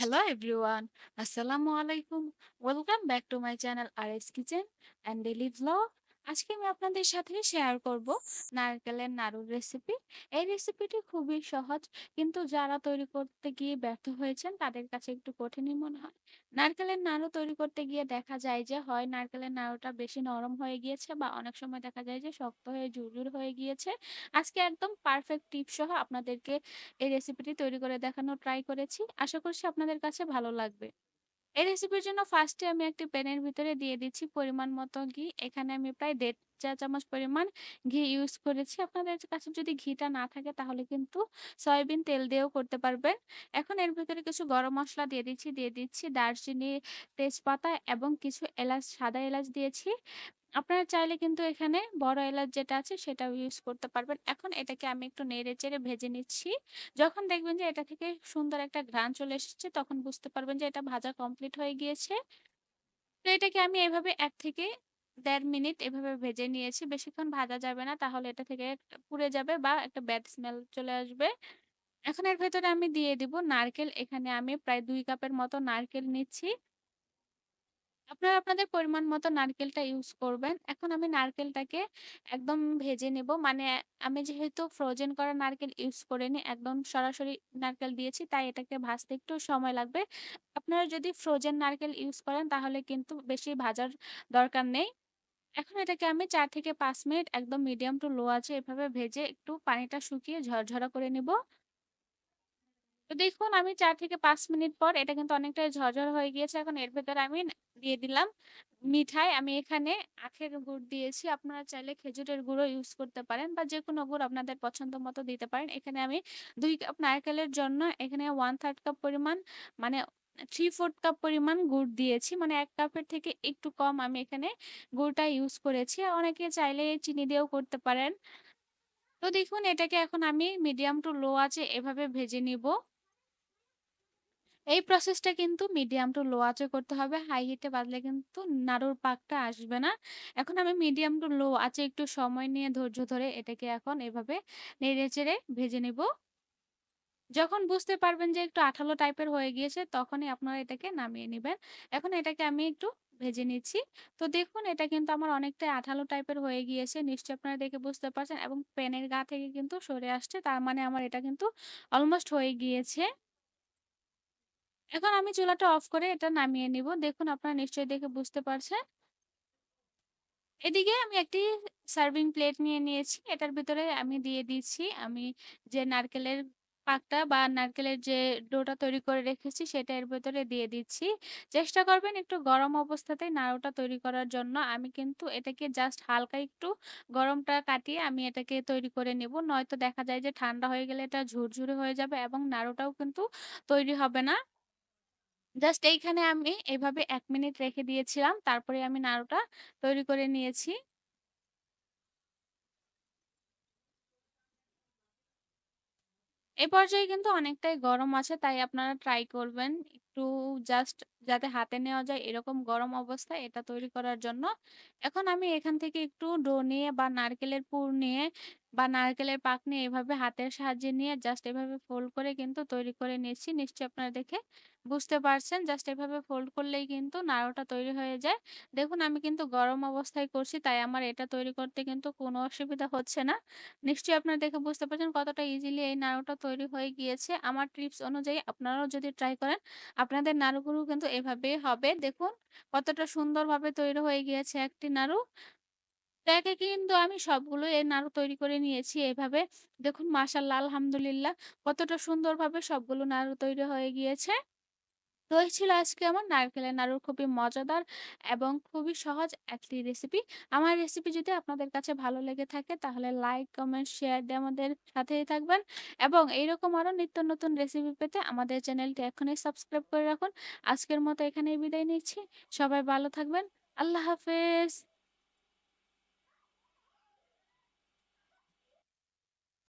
Hello everyone, Assalamu alaikum. Welcome back to my channel RS Kitchen and Daily Vlog. আজকে আমি আপনাদের সাথে share করব নারকেলের নাড়ুর রেসিপি। এই রেসিপিটি খুবই সহজ, কিন্তু যারা তৈরি করতে গিয়ে ব্যর্থ হয়েছেন, তাদের কাছে একটু কঠিনই মনে হয়। নারকেলের নাড়ু তৈরি করতে গিয়ে দেখা যায় যে, হয় নারকেলের নাড়ুটা বেশি নরম হয়ে গিয়েছে বা অনেক সময় দেখা যায় যে, শক্ত হয়ে ঝুরঝুর হয়ে গিয়েছে। আজকে একদম পারফেক্ট টিপস সহ আপনাদেরকে এই রেসিপিটি তৈরি করে দেখানোর ট্রাই করেছি। আশা করছি আপনাদের কাছে ভালো লাগবে। এই রেসিপির জন্য ফার্স্টে আমি একটি প্যানের ভিতরে দিয়ে দিচ্ছি পরিমাণ মতো ঘি। এখানে আমি প্রায় দেড় চা চামচ পরিমাণ ঘি ইউজ করেছি। আপনাদের কাছে যদি ঘিটা না থাকে তাহলে কিন্তু সয়াবিন তেল দিয়েও করতে পারবেন। এখন এর ভিতরে কিছু গরম মশলা দিয়ে দিচ্ছি, দিয়ে দিচ্ছি দারচিনি, তেজপাতা এবং কিছু এলাচ, সাদা এলাচ দিয়েছি। আপনারা চাইলে কিন্তু এখানে বড় এলাচ যেটা আছে সেটাও ইউজ করতে পারবেন। এখন এটাকে আমি একটু নেড়ে-চেড়ে ভেজে নিচ্ছি। যখন দেখবেন যে এটা থেকে সুন্দর একটা ঘ্রাণ চলে এসেছে, তখন বুঝতে পারবেন যে এটা ভাজা কমপ্লিট হয়ে গিয়েছে। তো এটাকে আমি এভাবে এক থেকে দেড় মিনিট এভাবে ভেজে নিয়েছি। বেশিক্ষণ ভাজা যাবে না, তাহলে এটা থেকে পুড়ে যাবে বা একটা ব্যাড স্মেল চলে আসবে। এখন এর ভেতরে আমি দিয়ে দিব নারকেল। এখানে আমি প্রায় দুই কাপের মতো নারকেল নিচ্ছি। আপনারা আপনাদের পরিমাণ মতো নারকেলটা ইউজ করবেন। এখন আমি নারকেলটাকে একদম ভেজে নেব। মানে আমি যেহেতু ফ্রোজেন করা নারকেল ইউজ করিনি, একদম সরাসরি নারকেল দিয়েছি তাই এটাকে ভাজতে একটু সময় লাগবে। আপনারা যদি ফ্রোজেন নারকেল ইউজ করেন তাহলে কিন্তু বেশি ভাজার দরকার নেই। এখন এটাকে আমি ৪ থেকে ৫ মিনিট একদম মিডিয়াম টু লো আঁচে এভাবে ভেজে একটু পানিটা শুকিয়ে ঝরঝরা করে নিব। তো দেখুন, আমি চার থেকে পাঁচ মিনিট পর এটা কিন্তু অনেকটাই ঝরঝর হয়ে গিয়েছে। এখন এর ভেতরে আমি দিয়ে দিলাম মিঠাই। আমি এখানে আখের গুড় দিয়েছি। আপনারা চাইলে খেজুরের গুঁড়ো ইউজ করতে পারেন বা যে কোনো গুড় আপনাদের পছন্দ মতো দিতে পারেন। এখানে আমি দুই কাপ নারকেলের জন্য এখানে 1/3 কাপ পরিমাণ মানে 3/4 কাপ পরিমাণ গুড় দিয়েছি। মানে এক কাপের থেকে একটু কম আমি এখানে গুড়টা ইউজ করেছি। অনেকে চাইলে চিনি দিয়েও করতে পারেন। তো দেখুন, এটাকে এখন আমি মিডিয়াম টু লো আছে এভাবে ভেজে নিব। এই প্রসেসটা কিন্তু মিডিয়াম টু লো আঁচে করতে হবে। হাই হিটে বাজলে কিন্তু নাড়ুর পাকটা আসবে না। এখন আমি মিডিয়াম টু লো আঁচে একটু সময় নিয়ে ধৈর্য ধরে এটাকে এখন এভাবে নেড়ে-চেড়ে ভেজে নিব। যখন বুঝতে পারবেন যে একটু আঠালো টাইপের হয়ে গিয়েছে, তখনই আপনারা এটাকে নামিয়ে নেবেন এখন এটাকে আমি একটু ভেজে নিচ্ছি। তো দেখুন, এটা কিন্তু আমার অনেকটাই আঠালো টাইপের হয়ে গিয়েছে। নিশ্চয়ই আপনারা দেখে বুঝতে পারছেন এবং প্যানের গা থেকে কিন্তু সরে আসছে। তার মানে আমার এটা কিন্তু অলমোস্ট হয়ে গিয়েছে। এখন আমি চুলাটা অফ করে এটা নামিয়ে নিব। দেখুন আপনারা নিশ্চয়ই দেখে বুঝতে পারছেন। এদিকে আমি একটি সার্ভিং প্লেট নিয়ে নিয়েছি। এটার ভিতরে আমি দিয়ে দিচ্ছি আমি যে নারকেলের পাকটা বা নারকেলের যে ডোটা তৈরি করে রেখেছি, সেটা এর ভেতরে দিয়ে দিচ্ছি। চেষ্টা করবেন একটু গরম অবস্থাতেই নাড়ুটা তৈরি করার জন্য। আমি কিন্তু এটাকে জাস্ট হালকা একটু গরমটা কাটিয়ে আমি এটাকে তৈরি করে নেব। নয়তো দেখা যায় যে ঠান্ডা হয়ে গেলে এটা ঝুরঝুরে হয়ে যাবে এবং নাড়ুটাও কিন্তু তৈরি হবে না। জাস্ট এইখানে আমি এভাবে ১ মিনিট রেখে দিয়েছিলাম। তারপরে আমি নাড়ুটা তৈরি করে নিয়েছি। এ পর্যায়ে কিন্তু অনেকটাই গরম আছে, তাই আপনারা ট্রাই করবেন একটু জাস্ট যাতে হাতে নেওয়া যায় এরকম গরম অবস্থা এটা তৈরি করার জন্য। এখন আমি এখান থেকে একটু ডো নিয়ে বা নারকেলের পুর নিয়ে বা নারকেলের পাক নিয়ে এভাবে হাতের সাহায্যে নিয়ে জাস্ট এভাবে ফোল্ড করে কিন্তু তৈরি করে নিচ্ছি। নিশ্চয়ই আপনারা দেখে বুঝতে পারছেন। জাস্ট এভাবে ফোল্ড করলেই কিন্তু নাড়ুটা তৈরি হয়ে যায়। দেখুন, আমি কিন্তু গরম অবস্থায় করছি, তাই আমার এটা তৈরি করতে কিন্তু কোনো অসুবিধা হচ্ছে না। নিশ্চয়ই আপনারা দেখে বুঝতে পারছেন কতটা ইজিলি এই নাড়ুটা তৈরি হয়ে গিয়েছে। আমার টিপস অনুযায়ী আপনারাও যদি ট্রাই করেন, আপনাদের নাড়ুগুলো কিন্তু এভাবেই হবে। দেখুন, কতটা সুন্দরভাবে তৈরি হয়ে গিয়েছে একটি নাড়ু। একে কিন্তু আমি সবগুলো এই নাড়ু তৈরি করে নিয়েছি এভাবে। দেখুন মাশাআল্লাহ আলহামদুলিল্লাহ কতটা সুন্দরভাবে সবগুলো নাড়ু তৈরি হয়ে গিয়েছে। তো এই ছিল আজকে আমার নারকেলের নাড়ুর খুবই মজাদার এবং খুবই সহজ একটি রেসিপি। আমার রেসিপি যদি আপনাদের কাছে ভালো লেগে থাকে তাহলে লাইক, কমেন্ট, শেয়ার দিয়ে আমাদের সাথেই থাকবেন এবং এইরকম আরও নিত্য নতুন রেসিপি পেতে আমাদের চ্যানেলটি এখনই সাবস্ক্রাইব করে রাখুন। আজকের মতো এখানেই বিদায় নিচ্ছি। সবাই ভালো থাকবেন। আল্লাহ হাফেজ।